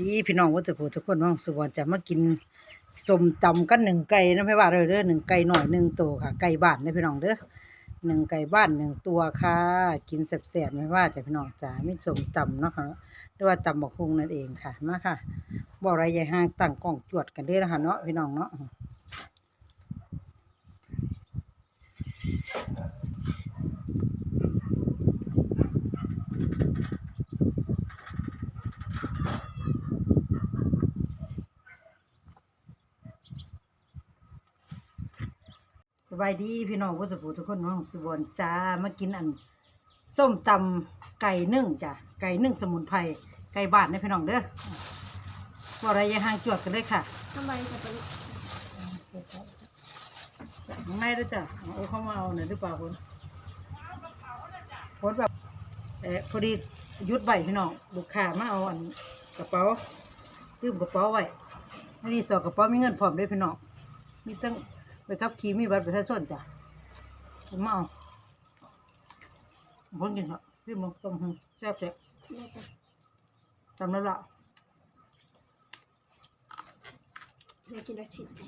ดีพี่น้องว่าจะพูดทุกคนว่างสุวรรณจะมากินสมตำกันหนึ่งไก่นะไม่ว่าเลยเด้อหนึ่งไก่หน่อยหนึ่งตัวค่ะ ไก่บ้านนะพี่น้องเด้อหนึ่งไก่บ้านหนึ่งตัวค่ะ กินแซ่บๆไม่ว่าแต่พี่น้องจ๋ามีสมตำเนาะค่ะหรือว่าตำบักฮุงนั่นเองค่ะมาค่ะบ่อะไรใหญ่ห้างตั้งกล้องจวดกันเด้อนะคะเนาะพี่น้องเนาะ สบายดีพี่น้องผู้สปูทุกคนน้องสุวรรณจ้ามากินอันส้มตำไก่นึ่งจ้ะไก่นึ่งสมุนไพรไก่บ้านนะพี่น้องเด้อบ่อะไรอยังห่างจวดกันเลยค่ะทำไมสับปะรดไม่ด้วยจ้ะเอาเข้ามาเอาหน่อยหรือเปล่าคุณโพสต์แบบเออพอดีหยุดใบพี่น้องลูกค้ามาเอาอันกระเป๋าตื้มกระเป๋าไว้นี่สอดกระเป๋ามีเงินพร้อมด้วยพี่น้องมีตั้ง ไปขับขี่มีบัตรประชาชนจ้ะผมมาเอาผมกินครับพี่มึงต้มหึแซ่บแซ่บแม่จะจำแล้วละแม่กินอาชีพไหน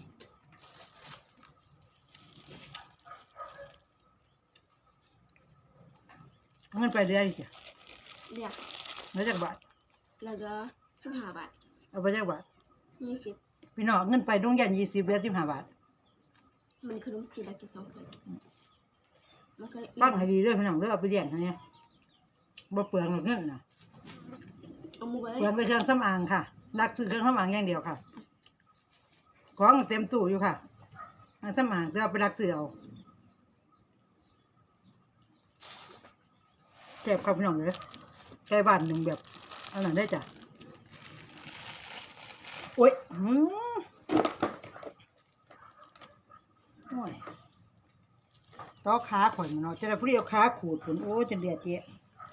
เอาเงินไปเรื่อยจ้ะเรียกแล้วจากบาทเราจะสิบห้าบาทเอาไปจากบาทยี่สิบพี่น้องเงินไปดวงยันยี่สิบเหลือสิบห้าบาท มันขนมจีนเรากินสองคนมันก็ตั้งให้ดีเรื่องพี่น้องเรื่องเอาไปเลี้ยงเขาเนี่ยบ่เปลืองหรอกเงินนะเอามือไว้เปลืองแต่เครื่องสำอางค่ะรักซื้อเครื่องสำอางอย่างเดียวค่ะ ของเต็มตู้อยู่ค่ะเครื่องสำอางจะเอาไปรักซื้อเอาเจ็บครับพี่น้องเลยใกล้บ้านหนึ่งแบบอันนั้นได้จ้ะโอ้ยอืมโอ้ย ต่อขาข่อยมันเนาะจะได้ผู้เดียวขาขูดผลโอ้ยจนเดียดเจ๊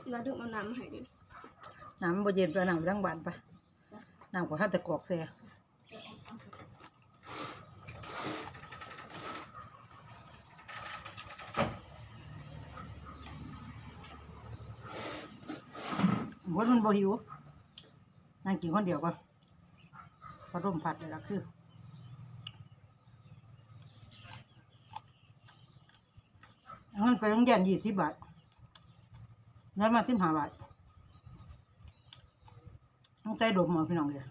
เราดึงเอาน้ำมาให้ดิน้ำบ่เย็นไปน้ำไปทั้งบ้านไปน้ำก็ห้าตะกอกเสียวันมันบ่หิวนั่งกินคนเดียวก็พอร่มผัดเลยละคือ เอาเงินไปโรงเรียนยี่สิบบาท แล้วมาสิบห้าบาทต้องใจดมเอาพี่น้องเลย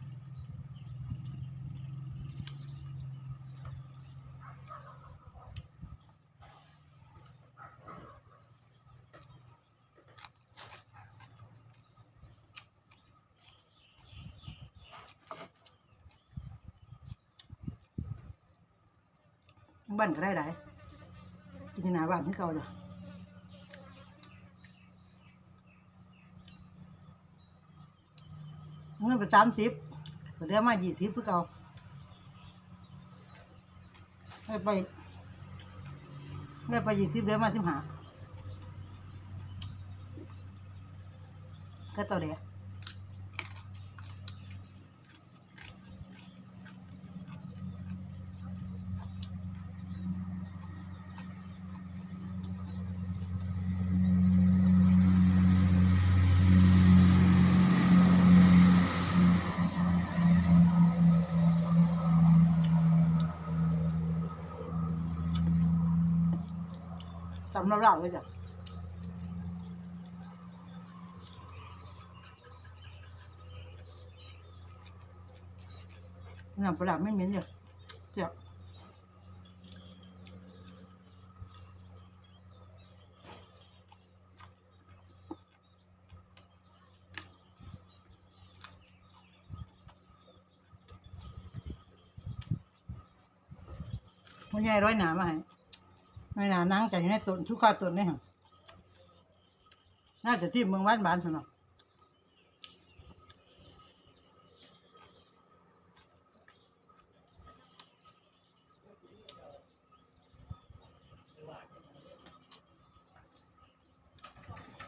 บ้านก็ได้หลาย ที่หน้าบ้านที่เก่าจ้ะเงินไปสามสิบเหลือมายี่สิบเพื่อเก่าได้ไปได้ไปยี่สิบเหลือมาสิบห้าก็ตัวเดียว จำเราเราเลยจ้ะน้ำปลาร้า ไม่นานั่งแต่อยู่ในตุนทุกข้าตุนนี่ฮะน่าจะที่เมืองบ้านบ้านพี่น้อง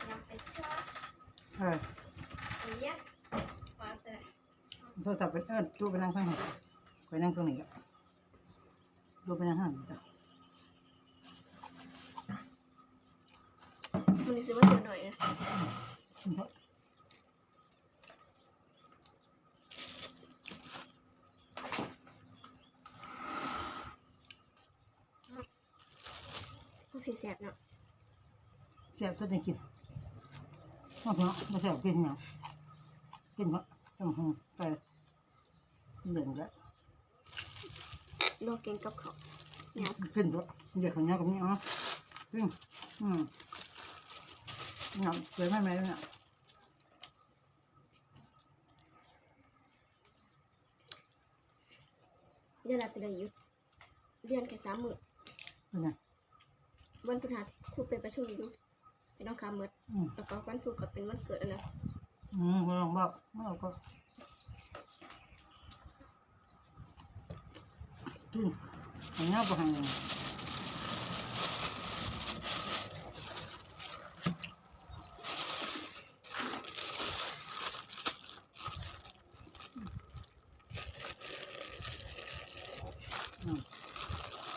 เนาชเออเรียกมาแต่โทรศัพท์ไปเออดูไปนั่งข้างหลังไปนั่งตรงนี้ก็ดูไปนั่งข้างหลังจ้ะ ซื้อมาเยอะหน่อยนะมันสีแสบเนาะแสบตัวไหนกินมาเนาะมาแสบกินเนาะกินเนาะจังหงไปเหลืองแล้วโกเก่งกับเขาเนี่ขึ้นตัวเดี๋ยวเขาเนี้ยกับนี้อ๋อขึ้นอืม เนาะสวยไหมไหมเนี่ยเดี๋ยวเราจะได้หยุดเรียนแค่สามมื้อเป็นไงวันพฤหัสครูเป็นประชุมอยู่ไปน้องคำเมดอืมแล้วก็วันพุธก็เป็นวันเกิดอันนะอืมไม่ลองบอกไม่เอาก็ขึ้นเขาเนี้ยไปห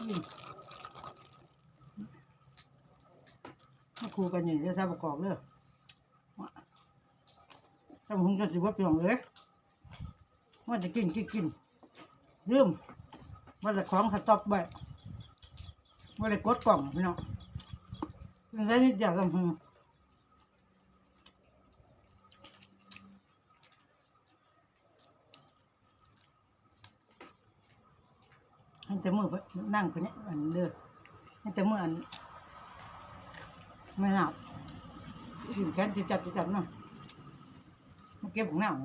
อืมาครูกันอย่างนี้จะทราบประกอบเลยถ้าผมจะสิว่าเปียงเลยว่าจะกินกินกินลืมว่าจะของสต็อกไว้ว่าจะกดกล่องพี่น้องเป็นไรนิดเดียากทำหง ให้แต่มือไปนั่งไปเนี่ยอันเด้อให้แต่มืออันไม่หนับกินแค่จะจัดจะจัดเนาะมาเก็บของหน้าเอา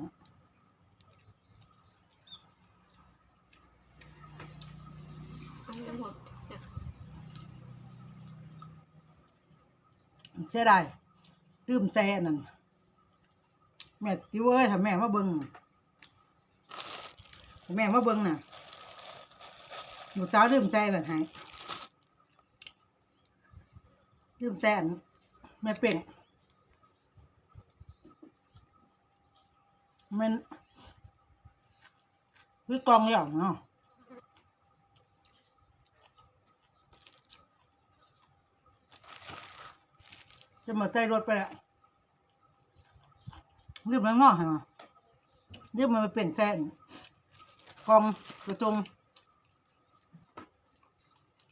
น้ำหอมเนี่ยเสียดายลืมแซ่นั่นแม่ติวเอ้ยถ้าแม่มาเบิ่งถ้าแม่มาเบิ่งน่ะ หนูสาวลืมแซ่แบบไหนลืมแซ่อันแม่เป่งมันคือกองอย่างเนาะจะมาใจรถไปแล้วลืมข้างนอกเหรอลืมมันมาเปลี่ยนแซ่นกองกระจง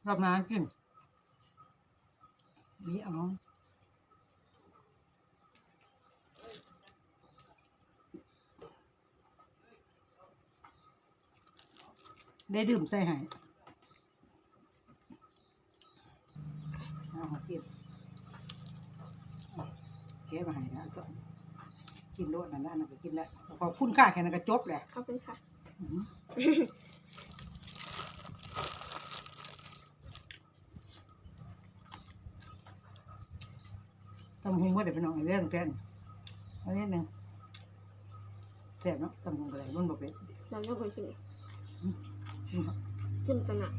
รับน้ำกินนี่เอาได้ดื่มใส่ใหายเอามาเก็บเก็บมาให้นะสอนกินโลดนั่นนะนั่นก็กินแล้ว ขอบคุณค่าแค่นั้นก็จบแหละขอบคุณค่ะ อื้อหือ ตำหงว่าเดี๋ยวไปน้องเรื่องแทนอันนี้หนึ่งแซ่บเนาะตำหงอะไรมันบอกเป็ดเราเลือกคนชิมอืมชิมกันอะ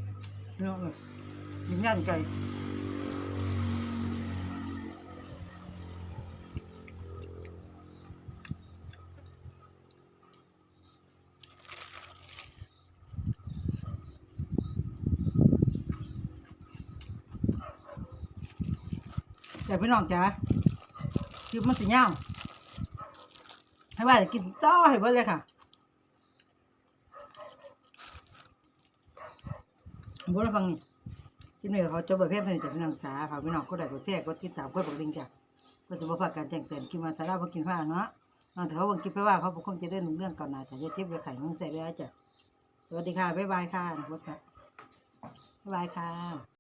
เนาะเลยยิงย่านไก่ แต่พี่น้องจ๋าคือมันสิย่าวให้ว่าจะกินต่อให้เบิดเลยค่ะบ่ได้ฟังนี่ที่นี่เขาจะประเภทนี้จากพี่น้องจ๋าค่ะพี่น้องก็ได้ก็แชร์ก็ติดตามก็บอกลิงก์จ้ะก็จะบ่พลาดการแจ้งเตือนกินมาสาระบ่กินฟ้าเนาะน้องแต่เขาบ่กินไปว่าเขาบ่คงจะได้หนุ่มเรื่องก่อนหน้าแต่จะเทียบไปไข่มึงใส่แล้วจ้ะสวัสดีค่ะบ๊ายบายค่ะนะพบค่ะบ๊ายบายค่ะ